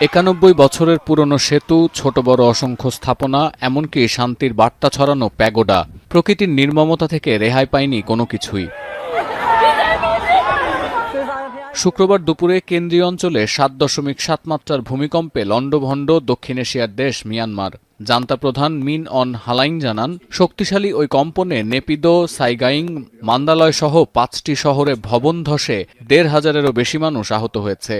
একানব্বই বছরের পুরনো সেতু, ছোট বড় অসংখ্য স্থাপনা, এমনকি শান্তির বার্তা ছড়ানো প্যাগোডা। প্রকৃতির নির্মমতা থেকে রেহাই পায়নি কোনো কিছুই। শুক্রবার দুপুরে কেন্দ্রীয় অঞ্চলে সাত দশমিক সাত মাত্রার ভূমিকম্পে লণ্ডভণ্ড দক্ষিণ এশিয়ার দেশ মিয়ানমার। জান্তা প্রধান মিন অন হালাইং জানান, শক্তিশালী ওই কম্পনে নেপিদো, সাইগাইং, মান্দালয় সহ পাঁচটি শহরে ভবন ধসে দেড় হাজারেরও বেশি মানুষ আহত হয়েছে।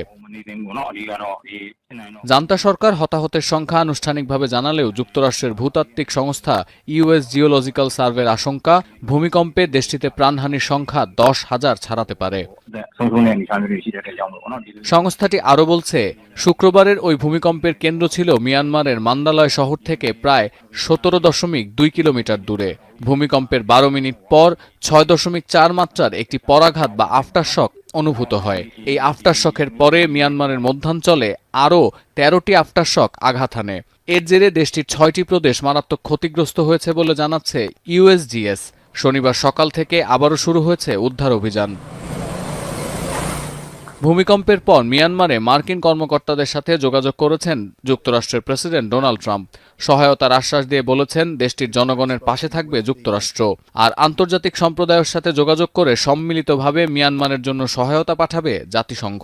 জান্তা সরকার হতাহতের সংখ্যা আনুষ্ঠানিকভাবে জানালেও যুক্তরাষ্ট্রের ভূতাত্ত্বিক সংস্থা ইউএস জিওলজিক্যাল সার্ভের আশঙ্কা, ভূমিকম্পে দেশটিতে প্রাণহানির সংখ্যা দশ হাজার ছাড়াতে পারে। সংস্থাটি আরও বলছে, শুক্রবারের ওই ভূমিকম্পের কেন্দ্র ছিল মিয়ানমারের মান্দালয় শহর থেকে প্রায় সতেরো দশমিক দুই কিলোমিটার দূরে। ভূমিকম্পের বারো মিনিট পর ছয় দশমিক চার মাত্রার একটি পরাঘাত বা আফটারশক অনুভূত হয়। এই আফটারশকের পরে মিয়ানমারের মধ্যাঞ্চলে আরও তেরোটি আফটারশক আঘাত হানে। এর জেরে দেশটির ছয়টি প্রদেশ মারাত্মক ক্ষতিগ্রস্ত হয়েছে বলে জানাচ্ছে ইউএসজিএস শনিবার সকাল থেকে আবারও শুরু হয়েছে উদ্ধার অভিযান। ভূমিকম্পের পর মিয়ানমারে মার্কিন কর্মকর্তাদের সাথে যোগাযোগ করেছেন যুক্তরাষ্ট্রের প্রেসিডেন্ট ডোনাল্ড ট্রাম্প। সহায়তার আশ্বাস দিয়ে বলেছেন, দেশটির জনগণের পাশে থাকবে যুক্তরাষ্ট্র। আর আন্তর্জাতিক সম্প্রদায়ের সাথে যোগাযোগ করে সম্মিলিতভাবে মিয়ানমারের জন্য সহায়তা পাঠাবে জাতিসংঘ।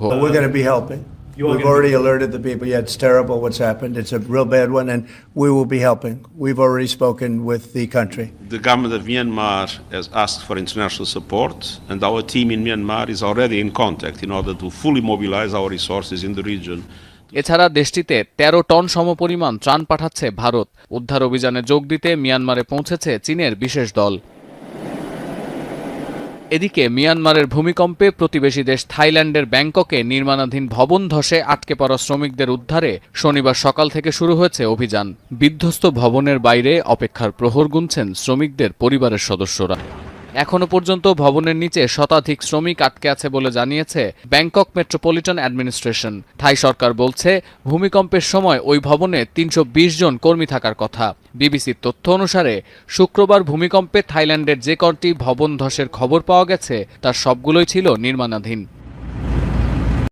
We've already alerted the people. Yeah, it's terrible what's happened. It's a real bad one, and we will be helping. We've already spoken with the country. The government of Myanmar has asked for international support, and our team in Myanmar is already in contact in order to fully mobilize our resources in the region. এছাড়া দেশটিতে ১৩ ton সমপরিমাণ ত্রাণ পাঠাচ্ছে ভারত উদ্ধার অভিযানে যোগ দিতে মিয়ানমারে পৌঁছেছে চীনের বিশেষ দল এদিকে মিয়ানমারের ভূমিকম্পে প্রতিবেশী দেশ থাইল্যান্ডের ব্যাংককে নির্মাণাধীন ভবন ধসে আটকে পড়া শ্রমিকদের উদ্ধারে শনিবার সকাল থেকে শুরু হয়েছে অভিযান। বিধ্বস্ত ভবনের বাইরে অপেক্ষার প্রহর গুনছেন শ্রমিকদের পরিবারের সদস্যরা। এখনও পর্যন্ত ভবনের নিচে শতাধিক শ্রমিক আটকে আছে বলে জানিয়েছে ব্যাংকক মেট্রোপলিটন অ্যাডমিনিস্ট্রেশন। থাই সরকার বলছে, ভূমিকম্পের সময় ওই ভবনে তিনশো বিশ জন কর্মী থাকার কথা। বিবিসির তথ্য অনুসারে, শুক্রবার ভূমিকম্পে থাইল্যান্ডের যে কটি ভবন ধসের খবর পাওয়া গেছে, তার সবগুলোই ছিল নির্মাণাধীন।